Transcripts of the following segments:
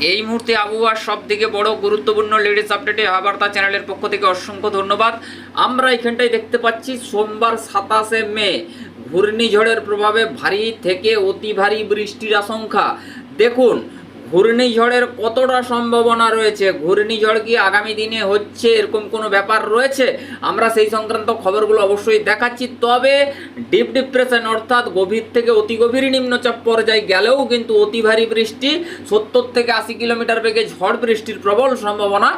এই মুহূর্তে আবহাওয়ার সব থেকে বড় গুরুত্বপূর্ণ লেডিস আপডেটে আবার হাবার্তা চ্যানেলের পক্ষ থেকে অসংখ্য ধন্যবাদ। আমরা এখানটায় দেখতে পাচ্ছি, সোমবার সাতাশে মে, ঘূর্ণিঝড়ের প্রভাবে ভারী থেকে অতি ভারী বৃষ্টির আশঙ্কা। দেখুন ঘূর্ণিঝড়ের কতটা সম্ভাবনা রয়েছে? ঘূর্ণিঝড় কি আগামী দিনে হচ্ছে? এরকম কোনো ব্যাপার রয়েছে? আমরা সেই সংক্রান্ত খবরগুলো অবশ্যই দেখাচ্ছি। তবে ডিপ ডিপ্রেশন অর্থাৎ গভীর থেকে অতি গভীর নিম্নচাপ পর্যায়ে গেলেও কিন্তু অতি ভারী বৃষ্টি, সত্তর থেকে আশি কিলোমিটার বেগে ঝড় বৃষ্টির প্রবল সম্ভাবনা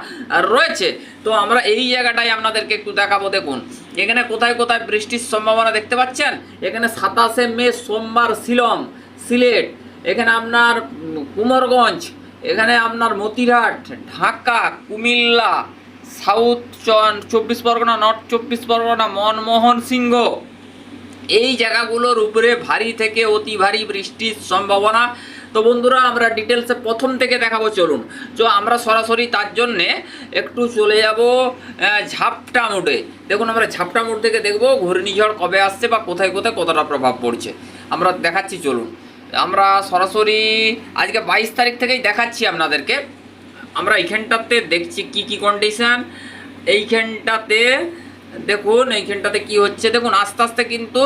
রয়েছে। তো আমরা এই জায়গাটায় আপনাদেরকে একটু দেখাবো। দেখুন, এখানে কোথায় কোথায় বৃষ্টির সম্ভাবনা দেখতে পাচ্ছেন? এখানে সাতাশে মে সোমবার শিলং, সিলেট এখানে আপনার কুমারগঞ্জ, এখানে আপনার মতিরহাট, ঢাকা, কুমিল্লা, সাউথ চব্বিশ পরগনা, নর্থ চব্বিশ পরগনা, মনমোহন সিংহ। এই জায়গাগুলোর উপরে ভারী থেকে অতি ভারী বৃষ্টির সম্ভাবনা। তো বন্ধুরা, আমরা ডিটেলসে প্রথম থেকে দেখাবো, চলুন। তো আমরা সরাসরি তার জন্যে একটু চলে যাব ঝাপটা মোডে। দেখুন, আমরা ঝাপটা মোড থেকে দেখব ঘূর্ণিঝড় কবে আসছে বা কোথায় কোথায় কতটা প্রভাব পড়ছে। আমরা দেখাচ্ছি, চলুন। আমরা সরাসরি আজকে বাইশ তারিখ থেকেই দেখাচ্ছি আপনাদেরকে। আমরা এইখানটাতে দেখছি কি কি কন্ডিশন এইখানটাতে দেখুন, এইখানটাতে কি হচ্ছে? দেখুন, আস্তে আস্তে কিন্তু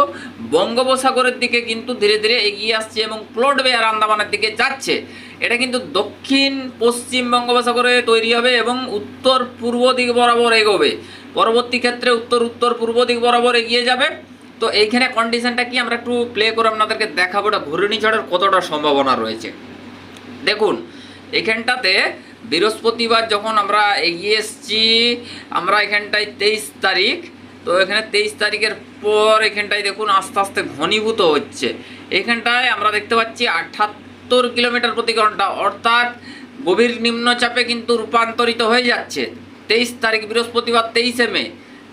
বঙ্গোপসাগরের দিকে কিন্তু ধীরে ধীরে এগিয়ে আসছে এবং প্লট বেয়ার আন্দামানের দিকে যাচ্ছে। এটা কিন্তু দক্ষিণ পশ্চিম বঙ্গোপসাগরে তৈরি হবে এবং উত্তর পূর্ব দিক বরাবর এগোবে। পরবর্তী ক্ষেত্রে উত্তর উত্তর পূর্ব দিক বরাবর এগিয়ে যাবে। তো এইখানে কন্ডিশনটা কি? আমরা একটু প্লে করে আপনাদেরকে দেখাবো এটা ঘূর্ণিঝড়ের কতটা সম্ভাবনা রয়েছে। দেখুন, এখানটাতে বৃহস্পতিবার যখন আমরা এগিয়ে এসছি, আমরা এখানটায় তেইশ তারিখ, তো এখানে তেইশ তারিখের পর এখানটায় দেখুন আস্তে আস্তে ঘনীভূত হচ্ছে। এখানটায় আমরা দেখতে পাচ্ছি আটাত্তর কিলোমিটার প্রতি ঘণ্টা, অর্থাৎ গভীর নিম্নচাপে কিন্তু রূপান্তরিত হয়ে যাচ্ছে। তেইশ তারিখ বৃহস্পতিবার তেইশে মে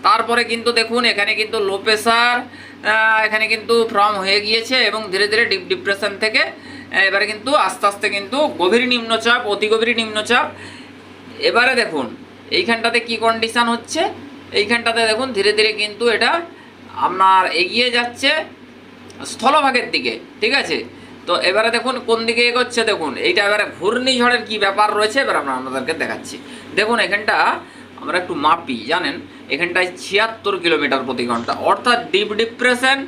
তারপরে কিন্তু দেখুন, এখানে কিন্তু লো প্রেশার এখানে কিন্তু ফর্ম হয়ে গিয়েছে এবং ধীরে ধীরে ডিপ ডিপ্রেশন থেকে এবারে কিন্তু আস্তে আস্তে কিন্তু গভীর নিম্নচাপ, অতি গভীর নিম্নচাপ। এবারে দেখুন, এইখানটাতে কি কন্ডিশান হচ্ছে? এইখানটাতে দেখুন, ধীরে ধীরে কিন্তু এটা আপনার এগিয়ে যাচ্ছে স্থলভাগের দিকে, ঠিক আছে? তো এবারে দেখুন, কোন দিকে এগোচ্ছে দেখুন, এইটা এবারে ঘূর্ণিঝড়ের কি ব্যাপার রয়েছে? এবার আমরা আপনাদেরকে দেখাচ্ছি। দেখুন, এখানটা আমরা একটু মাপি, জানেন? এখানটায় ছিয়াত্তর কিলোমিটার প্রতি ঘণ্টা। অর্থাৎ ডিপ ডিপ্রেশন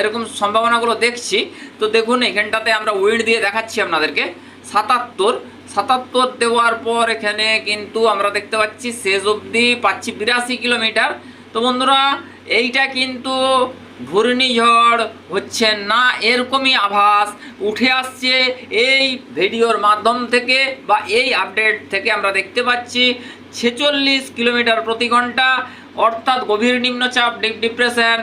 এরকম সম্ভাবনাগুলো দেখছি। তো দেখুন, এখানটাতে আমরা উইন্ড দিয়ে দেখাচ্ছি আপনাদেরকে। সাতাত্তর সাতাত্তর দেওয়ার পর এখানে কিন্তু আমরা দেখতে পাচ্ছি, শেষ অবধি পাচ্ছি বিরাশি কিলোমিটার। তো বন্ধুরা, এইটা কিন্তু ঘূর্ণিঝড় হচ্ছে না, এরকমই আভাস উঠে আসছে এই ভিডিওর মাধ্যম থেকে বা এই আপডেট থেকে আমরা দেখতে পাচ্ছি। ছেচল্লিশ কিলোমিটার প্রতি ঘণ্টা, অর্থাৎ গভীর নিম্নচাপ, ডিপ ডিপ্রেশন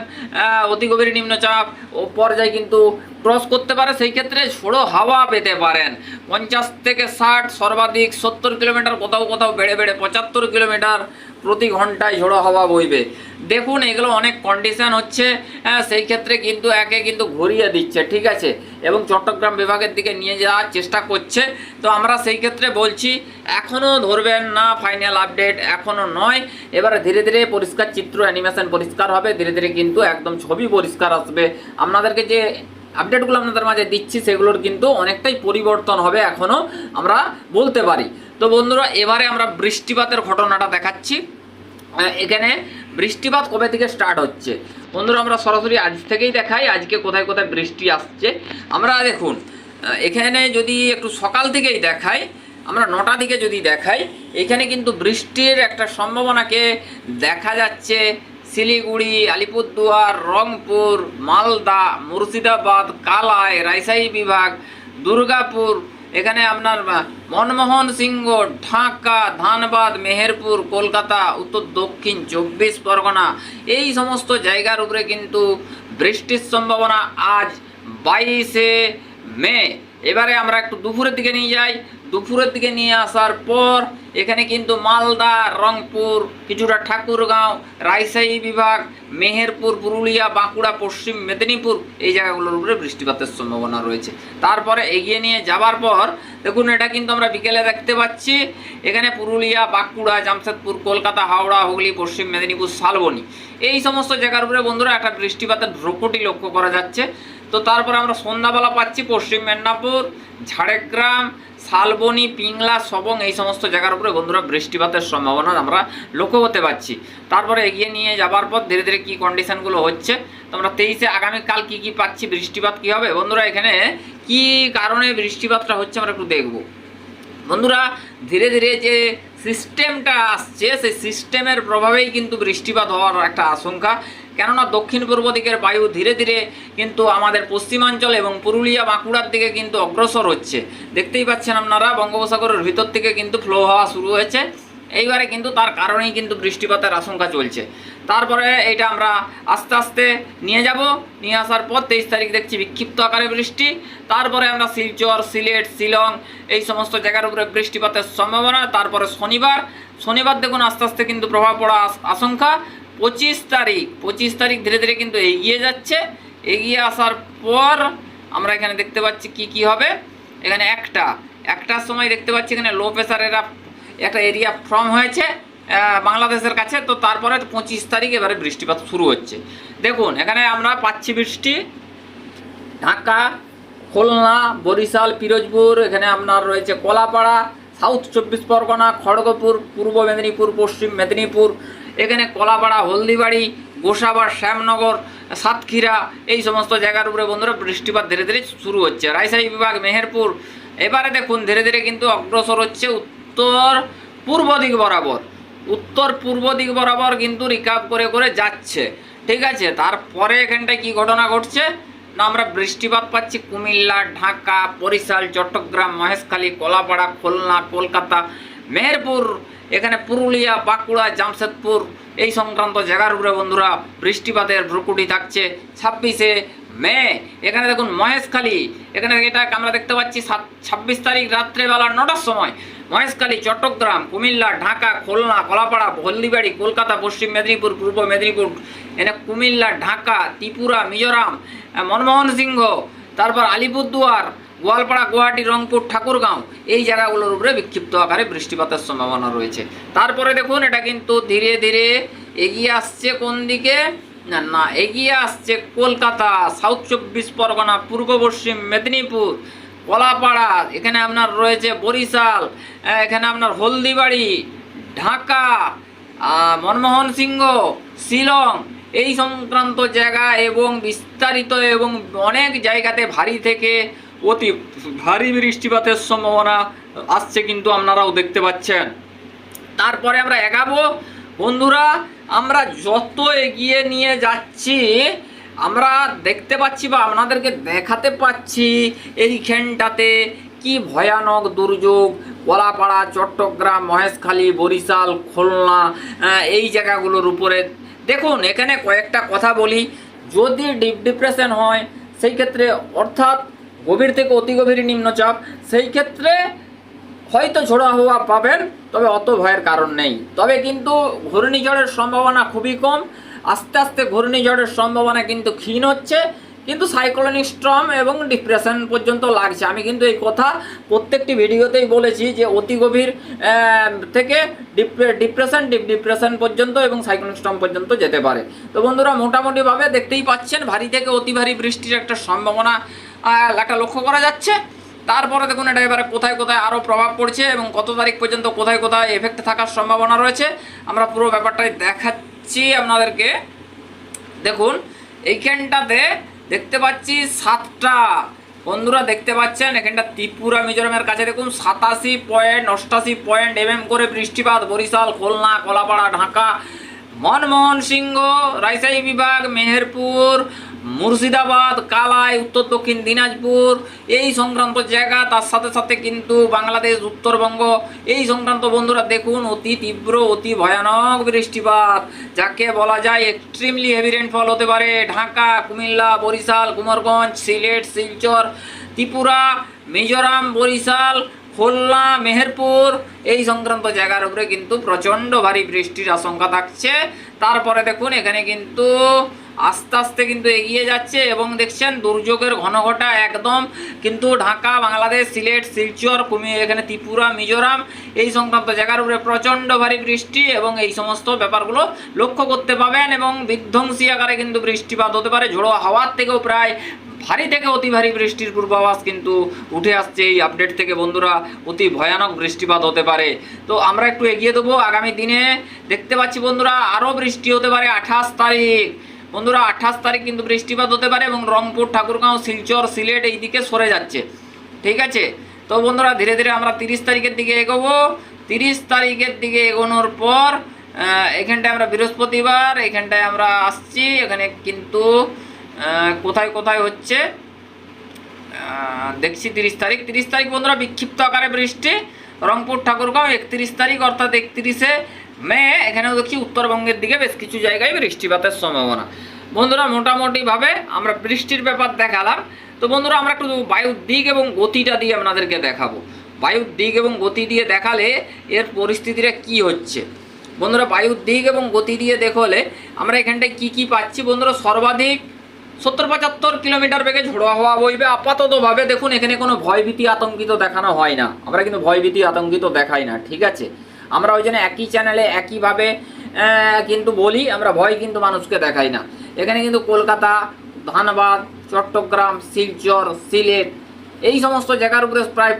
অতি গভীর নিম্নচাপ ও পর্যায়ে কিন্তু ক্রস করতে পারে, সেই ক্ষেত্রে ঝোড়ো হাওয়া পেতে পারেন। পঞ্চাশ থেকে ষাট, সর্বাধিক সত্তর কিলোমিটার, কোথাও কোথাও বেড়ে বেড়ে পঁচাত্তর কিলোমিটার প্রতি ঘন্টায় ঝোড়ো হাওয়া বইবে। দেখুন, এগুলো অনেক কন্ডিশন হচ্ছে সেই ক্ষেত্রে কিন্তু একে কিন্তু ঘুরিয়ে দিচ্ছে, ঠিক আছে? এবং চট্টগ্রাম বিভাগের দিকে নিয়ে যাওয়ার চেষ্টা করছে। তো আমরা সেই ক্ষেত্রে বলছি এখনও ধরবেন না ফাইনাল আপডেট এখনও নয়। এবারে ধীরে ধীরে পরিষ্কার চিত্র অ্যানিমেশন পরিষ্কার হবে, ধীরে ধীরে কিন্তু একদম ছবি পরিষ্কার আসবে। আপনাদেরকে যে আপডেটগুলো আপনাদের মাঝে দিচ্ছি, সেগুলোর কিন্তু অনেকটাই পরিবর্তন হবে এখনও আমরা বলতে পারি। তো বন্ধুরা, এবারে আমরা বৃষ্টিপাতের ঘটনাটা দেখাচ্ছি। এখানে বৃষ্টিপাত কবে থেকে স্টার্ট হচ্ছে? বন্ধুরা, আমরা সরাসরি আজ থেকেই দেখাই, আজকে কোথায় কোথায় বৃষ্টি আসছে। আমরা দেখুন এখানে যদি একটু সকাল থেকেই দেখাই, আমরা নটা দিকে যদি দেখাই, এখানে কিন্তু বৃষ্টির একটা সম্ভাবনাকে দেখা যাচ্ছে। শিলিগুড়ি, আলিপুরদুয়ার, রংপুর, মালদা, মুর্শিদাবাদ, কালাই, রাজশাহী বিভাগ, দুর্গাপুর, এখানে আপনার মনমোহন সিংহ, ঢাকা, ধানবাদ, মেহেরপুর, কলকাতা, উত্তর দক্ষিণ, চব্বিশ পরগনা, এই সমস্ত জায়গার উপরে কিন্তু বৃষ্টির সম্ভাবনা আজ বাইশে মে। এবারে আমরা একটু দুপুরের দিকে নিয়ে যাই। দুপুরের দিকে নিয়ে আসার পর এখানে কিন্তু মালদা, রংপুর, কিছুটা ঠাকুরগাঁও রাজশাহী বিভাগ, মেহেরপুর, পুরুলিয়া, বাঁকুড়া, পশ্চিম মেদিনীপুর এই জায়গাগুলোর উপরে বৃষ্টিপাতের সম্ভাবনা রয়েছে। তারপরে এগিয়ে নিয়ে যাবার পর দেখুন এটা কিন্তু আমরা বিকেলে দেখতে পাচ্ছি। এখানে পুরুলিয়া, বাঁকুড়া, জামশেদপুর, কলকাতা, হাওড়া, হুগলি, পশ্চিম মেদিনীপুর, শালবনী। এই সমস্ত জায়গার উপরে বন্ধুরা একটা বৃষ্টিপাতের ভ্রুকুটি লক্ষ্য করা যাচ্ছে। তো তারপরে আমরা সন্ধ্যাবেলা পাচ্ছি পশ্চিম মেদিনীপুর, ঝাড়গ্রাম, শালবনি, পিংলা, সবং এই সমস্ত জায়গার উপরে বন্ধুরা বৃষ্টিপাতের সম্ভাবনা আমরা লক্ষ্য করতে পারছি। তারপরে এগিয়ে নিয়ে যাবার পর ধীরে ধীরে কী কন্ডিশানগুলো হচ্ছে আমরা তেইশে আগামীকাল কি কি পাচ্ছি, বৃষ্টিপাত কী হবে? বন্ধুরা এখানে কি কারণে বৃষ্টিপাতটা হচ্ছে আমরা একটু দেখব। বন্ধুরা ধীরে ধীরে যে সিস্টেমটা আসছে, সেই সিস্টেমের প্রভাবেই কিন্তু বৃষ্টিপাত হওয়ার একটা আশঙ্কা। কেননা দক্ষিণ পূর্ব দিকের বায়ু ধীরে ধীরে কিন্তু আমাদের পশ্চিমাঞ্চল এবং পুরুলিয়া বাঁকুড়ার দিকে কিন্তু অগ্রসর হচ্ছে। দেখতেই পাচ্ছেন আপনারা, বঙ্গোপসাগরের ভিতর থেকে কিন্তু ফ্লো হওয়া শুরু হয়েছে। এইবারে কিন্তু তার কারণেই কিন্তু বৃষ্টিপাতের আশঙ্কা চলছে। তারপরে এটা আমরা আস্তে আস্তে নিয়ে যাব। নিয়ে আসার পর তেইশ তারিখ দেখছি বিক্ষিপ্ত আকারে বৃষ্টি। তারপরে আমরা শিলচর, সিলেট, শিলং এই সমস্ত জায়গার উপরে বৃষ্টিপাতের সম্ভাবনা। তারপরে শনিবার। শনিবার দেখুন আস্তে আস্তে কিন্তু প্রভাব পড়া আশঙ্কা। পঁচিশ তারিখ। পঁচিশ তারিখ ধীরে ধীরে কিন্তু এগিয়ে যাচ্ছে। এগিয়ে আসার পর আমরা এখানে দেখতে পাচ্ছি কি কি হবে। এখানে একটা। একটার সময় দেখতে পাচ্ছি এখানে লো প্রেসারের একটা এরিয়া ফর্ম হয়েছে বাংলাদেশের কাছে, তো তারপরে পঁচিশ তারিখ এবারে বৃষ্টিপাত শুরু হচ্ছে। দেখুন, এখানে আমরা পাচ্ছি বৃষ্টি, ঢাকা, খুলনা, বরিশাল, পিরোজপুর, এখানে আপনার রয়েছে কলাপাড়া সাউথ চব্বিশ পরগনা, খড়গপুর, পূর্ব মেদিনীপুর, পশ্চিম মেদিনীপুর, এখানে কলাপাড়া, হলদিবাড়ি, গোসাবার, শ্যামনগর, সাতক্ষীরা, এই সমস্ত জায়গার উপরে বন্ধুরা বৃষ্টিপাত ধীরে ধীরে শুরু হচ্ছে। রাজশাহী বিভাগ, মেহেরপুর, এবারে দেখুন, ধীরে ধীরে কিন্তু অগ্রসর হচ্ছে উত্তর পূর্ব দিক বরাবর। উত্তর পূর্ব দিক বরাবর কিন্তু রিকাভ করে করে যাচ্ছে। ঠিক আছে? তারপরে এখানটায় কি ঘটনা ঘটছে? না, আমরা বৃষ্টিপাত পাচ্ছি কুমিল্লা, ঢাকা, বরিশাল, চট্টগ্রাম, মহেশখালী, কলাপাড়া, খুলনা, কলকাতা, মেহেরপুর, এখানে পুরুলিয়া, বাঁকুড়া, জামশেদপুর এই সংক্রান্ত জায়গার উপরে বন্ধুরা বৃষ্টিপাতের ভ্রুকুটি থাকছে। ছাব্বিশে মে এখানে দেখুন মহেশখালী এখানে এটা আমরা দেখতে পাচ্ছি ছাব্বিশ তারিখ রাত্রেবেলা নটার সময়। মহেশখালী চট্টগ্রাম, কুমিল্লা, ঢাকা, খুলনা, কলাপাড়া হলদিবাড়ি কলকাতা, পশ্চিম মেদিনীপুর, পূর্ব মেদিনীপুর, এখানে কুমিল্লা, ঢাকা, ত্রিপুরা, মিজোরাম মনমোহন সিংহ, তারপর আলিপুরদুয়ার, গোয়ালপাড়া, গুয়াহাটি, রংপুর, ঠাকুরগাঁও, এই জায়গাগুলোর উপরে বিক্ষিপ্ত আকারে বৃষ্টিপাতের সম্ভাবনা রয়েছে। তারপরে দেখুন, এটা কিন্তু ধীরে ধীরে এগিয়ে আসছে কোন দিকে? না এগিয়ে আসছে কলকাতা সাউথ চব্বিশ পরগনা, পূর্ব পশ্চিম মেদিনীপুর, কলাপাড়া, এখানে আপনার রয়েছে বরিশাল এখানে আপনার হলদিবাড়ি, ঢাকা মনমোহন সিংহ, শিলং, এই সংক্রান্ত জায়গা এবং বিস্তারিত এবং অনেক জায়গাতে ভারী থেকে অতি ভারী বৃষ্টিপাতের সম্ভাবনা আসছে কিন্তু আপনারাও দেখতে পাচ্ছেন। তারপরে আমরা এগাবো। বন্ধুরা আমরা যত এগিয়ে নিয়ে যাচ্ছি, আমরা দেখতে পাচ্ছি বা আপনাদেরকে দেখাতে পাচ্ছি এইখানটাতে কি ভয়ানক দুর্যোগ। কলাপাড়া চট্টগ্রাম, মহেশখালী, বরিশাল, খুলনা এই জায়গাগুলোর উপরে। দেখুন, এখানে কয়েকটা কথা বলি। যদি ডিপ ডিপ্রেশন হয়, সেই ক্ষেত্রে অর্থাৎ গভীর থেকে অতি গভীর নিম্নচাপ। সেই ক্ষেত্রে হয়তো ঝোড়ো হাওয়া পাবেন, তবে অত ভয়ের কারণ নেই। তবে কিন্তু ঘূর্ণিঝড়ের সম্ভাবনা খুবই কম। আস্তে আস্তে ঘূর্ণিঝড়ের সম্ভাবনা কিন্তু ক্ষীণ হচ্ছে। কিন্তু সাইক্লোনিক স্ট্রম এবং ডিপ্রেশন পর্যন্ত লাগছে। আমি কিন্তু এই কথা প্রত্যেকটি ভিডিওতেই বলেছি যে অতি গভীর থেকে ডিপ্রেশন ডিপ ডিপ্রেশন পর্যন্ত এবং সাইক্লোনিক স্ট্রম পর্যন্ত যেতে পারে। তো বন্ধুরা, মোটামুটিভাবে দেখতেই পাচ্ছেন, ভারী থেকে অতি ভারী বৃষ্টির একটা সম্ভাবনা একটা লক্ষ্য করা যাচ্ছে। তারপরে দেখুন এটা এবারে কোথায় কোথায় আরও প্রভাব পড়ছে এবং কত তারিখ পর্যন্ত কোথায় কোথায় এফেক্ট থাকার সম্ভাবনা রয়েছে, আমরা পুরো ব্যাপারটাই দেখাচ্ছি আপনাদেরকে। দেখুন, এইখানটাতে দেখতে পাচ্ছি সাতটা। বন্ধুরা দেখতে পাচ্ছেন, এখানটা ত্রিপুরা মিজোরামের কাছে দেখুন, সাতাশি পয়েন্ট অষ্টাশি পয়েন্ট এম করে বৃষ্টিপাত, বরিশাল, খুলনা, কলাপাড়া, ঢাকা, মনমোহন সিংহ, রাজশাহী বিভাগ, মেহেরপুর মুর্শিদাবাদ, কালাই, উত্তর দক্ষিণ দিনাজপুর, এই সংক্রান্ত জায়গা, তার সাথে সাথে কিন্তু বাংলাদেশ, উত্তরবঙ্গ, এই সংক্রান্ত বন্ধুরা দেখুন, অতি তীব্র, অতি ভয়ানক বৃষ্টিপাত, যাকে বলা যায় এক্সট্রিমলি হেভি রেনফল হতে পারে। ঢাকা, কুমিল্লা, বরিশাল, কুমারগঞ্জ, সিলেট, শিলচর, ত্রিপুরা, মিজোরাম, বরিশাল, খুলনা, মেহেরপুর, এই সংক্রান্ত জায়গার উপরে কিন্তু প্রচণ্ড ভারী বৃষ্টির আশঙ্কা থাকছে। তারপরে দেখুন, এখানে কিন্তু আস্তে আস্তে কিন্তু এগিয়ে যাচ্ছে এবং দেখছেন দুর্যোগের ঘনঘটা একদম কিন্তু ঢাকা, বাংলাদেশ, সিলেট, শিলচর, কুমি, এখানে ত্রিপুরা, মিজোরাম, এই সংক্রান্ত জায়গার উপরে প্রচণ্ড ভারী বৃষ্টি এবং এই সমস্ত ব্যাপারগুলো লক্ষ্য করতে পাবেন এবং বিধ্বংসী আকারে কিন্তু বৃষ্টিপাত হতে পারে। ঝোড়ো হাওয়ার থেকেও প্রায় ভারী থেকে অতি ভারী বৃষ্টির পূর্বাভাস কিন্তু উঠে আসছে এই আপডেট থেকে। বন্ধুরা, অতি ভয়ানক বৃষ্টিপাত হতে পারে। তো আমরা একটু এগিয়ে দেবো। আগামী দিনে দেখতে পাচ্ছি বন্ধুরা, আরও বৃষ্টি হতে পারে আঠাশ তারিখ। বন্ধুরা, আঠাশ তারিখ কিন্তু বৃষ্টিপাত হতে পারে এবং রংপুর, ঠাকুরগাঁও, শিলচর, সিলেট এই দিকে সরে যাচ্ছে। ঠিক আছে? তো বন্ধুরা, ধীরে ধীরে আমরা তিরিশ তারিখের দিকে এগোবো। তিরিশ তারিখের দিকে এগোনোর পর এখানটায় আমরা বৃহস্পতিবার, এখানটায় আমরা আসছি। এখানে কিন্তু কোথায় কোথায় হচ্ছে দেখছি তিরিশ তারিখ। তিরিশ তারিখ বন্ধুরা, বিক্ষিপ্ত আকারে বৃষ্টি। রংপুর, ঠাকুরগাঁও একত্রিশ তারিখ, অর্থাৎ একত্রিশে মে, এখানেও দেখছি উত্তরবঙ্গের দিকে বেশ কিছু জায়গায় বৃষ্টিপাতের সম্ভাবনা। বন্ধুরা, মোটামুটিভাবে আমরা বৃষ্টির ব্যাপার দেখালাম। তো বন্ধুরা, আমরা একটু বায়ুর দিক এবং গতিটা দিয়ে আপনাদেরকে দেখাবো। বায়ুর দিক এবং গতি দিয়ে দেখালে এর পরিস্থিতিটা কি হচ্ছে? বন্ধুরা, বায়ুর দিক এবং গতি দিয়ে দেখলে আমরা এখানটায় কি কি পাচ্ছি? বন্ধুরা, সর্বাধিক সত্তর পঁচাত্তর কিলোমিটার বেগে ঝোড়ো হওয়া বইবে। আপাততভাবে দেখুন, এখানে কোনো ভয়ভীতি আতঙ্কিত দেখানো হয় না। আমরা কিন্তু ভয়ভীতি আতঙ্কিত দেখাই না, ঠিক আছে? আমরা ওই জন্য একই চ্যানেলে একইভাবে কিন্তু বলি, আমরা ভয় কিন্তু মানুষকে দেখাই না। এখানে কিন্তু কলকাতা, ধানবাদ, চট্টগ্রাম, শিলচর, সিলেট, এই সমস্ত জায়গার উপরে প্রায়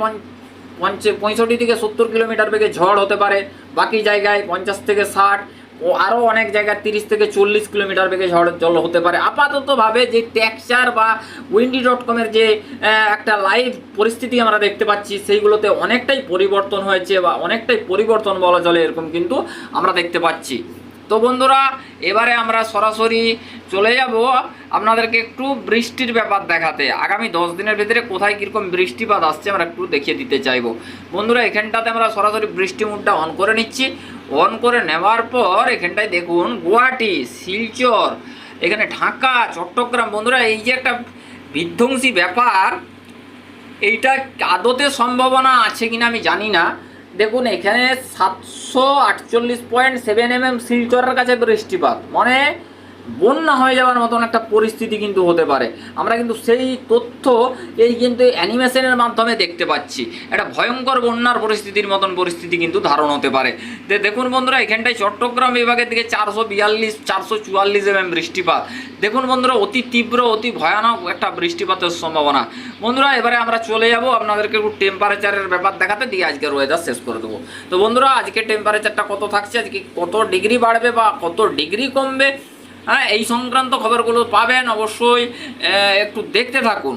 পঞ্চ, পঁয়ষট্টি থেকে সত্তর কিলোমিটার বেগে ঝড় হতে পারে। বাকি জায়গায় পঞ্চাশ থেকে ষাট ও আরও অনেক জায়গায় তিরিশ থেকে চল্লিশ কিলোমিটার বেগে ঝড় জল হতে পারে। আপাততভাবে যে টেক্সচার বা উইন্ডি ডট কমের যে একটা লাইভ পরিস্থিতি আমরা দেখতে পাচ্ছি, সেইগুলোতে অনেকটাই পরিবর্তন হয়েছে বা অনেকটাই পরিবর্তন বলা চলে এরকম কিন্তু আমরা দেখতে পাচ্ছি। তো বন্ধুরা, এবারে আমরা সরাসরি চলে যাব আপনাদেরকে একটু বৃষ্টির ব্যাপার দেখাতে। আগামী দশ দিনের ভিতরে কোথায় কীরকম বৃষ্টিপাত আসছে আমরা একটু দেখিয়ে দিতে চাইব। বন্ধুরা, এখানটাতে আমরা সরাসরি বৃষ্টি মুডটা অন করে নিচ্ছি। অন করে নেওয়ার পর এখানটায় দেখুন গুয়াহাটি, শিলচর, এখানে ঢাকা, চট্টগ্রাম। বন্ধুরা, এই যে একটা বিধ্বংসী ব্যাপার, এইটা আদতে সম্ভাবনা আছে কিনা আমি জানি না। দেখুন, এখানে সাতশো আটচল্লিশ পয়েন্ট সেভেন এম এম শিলচরের কাছে বৃষ্টিপাত। মানে বন্যা হয়ে যাওয়ার মতন একটা পরিস্থিতি কিন্তু হতে পারে। আমরা কিন্তু সেই তথ্য এই কিন্তু অ্যানিমেশনের মাধ্যমে দেখতে পাচ্ছি। একটা ভয়ঙ্কর বন্যার পরিস্থিতির মতন পরিস্থিতি কিন্তু ধারণ হতে পারে। দেখুন বন্ধুরা, এখানটায় চট্টগ্রাম বিভাগের দিকে চারশো বিয়াল্লিশ, চারশো চুয়াল্লিশ এম বৃষ্টিপাত। দেখুন বন্ধুরা, অতি তীব্র, অতি ভয়ানক একটা বৃষ্টিপাতের সম্ভাবনা। বন্ধুরা, এবারে আমরা চলে যাব। আপনাদেরকে একটু টেম্পারেচারের ব্যাপার দেখাতে। দিয়ে আজকের ওয়েদার শেষ করে দেবো। তো বন্ধুরা, আজকে টেম্পারেচারটা কত থাকছে? আজকে কত ডিগ্রি বাড়বে বা কত ডিগ্রি কমবে? হ্যাঁ এই সংক্রান্ত খবরগুলো পাবেন অবশ্যই একটু দেখতে থাকুন।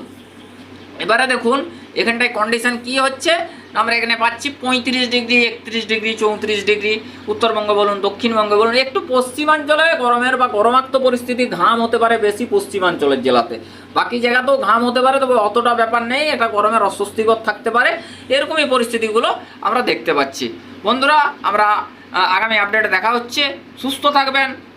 এবারে দেখুন, এখানটায় কন্ডিশন কি হচ্ছে? আমরা এখানে পাচ্ছি পঁয়ত্রিশ ডিগ্রি, একত্রিশ ডিগ্রি, চৌত্রিশ ডিগ্রি। উত্তরবঙ্গ বলুন, দক্ষিণবঙ্গ বলুন, একটু পশ্চিমাঞ্চলে গরমের বা গরমাক্ত পরিস্থিতি ঘাম হতে পারে বেশি পশ্চিমাঞ্চলের জেলাতে। বাকি জায়গাতেও ঘাম হতে পারে, তবে অতটা ব্যাপার নেই, এটা গরমের অস্বস্তিকর থাকতে পারে। এরকমই পরিস্থিতিগুলো আমরা দেখতে পাচ্ছি। বন্ধুরা, আমরা আগামী আপডেটে দেখা হচ্ছে। সুস্থ থাকবেন।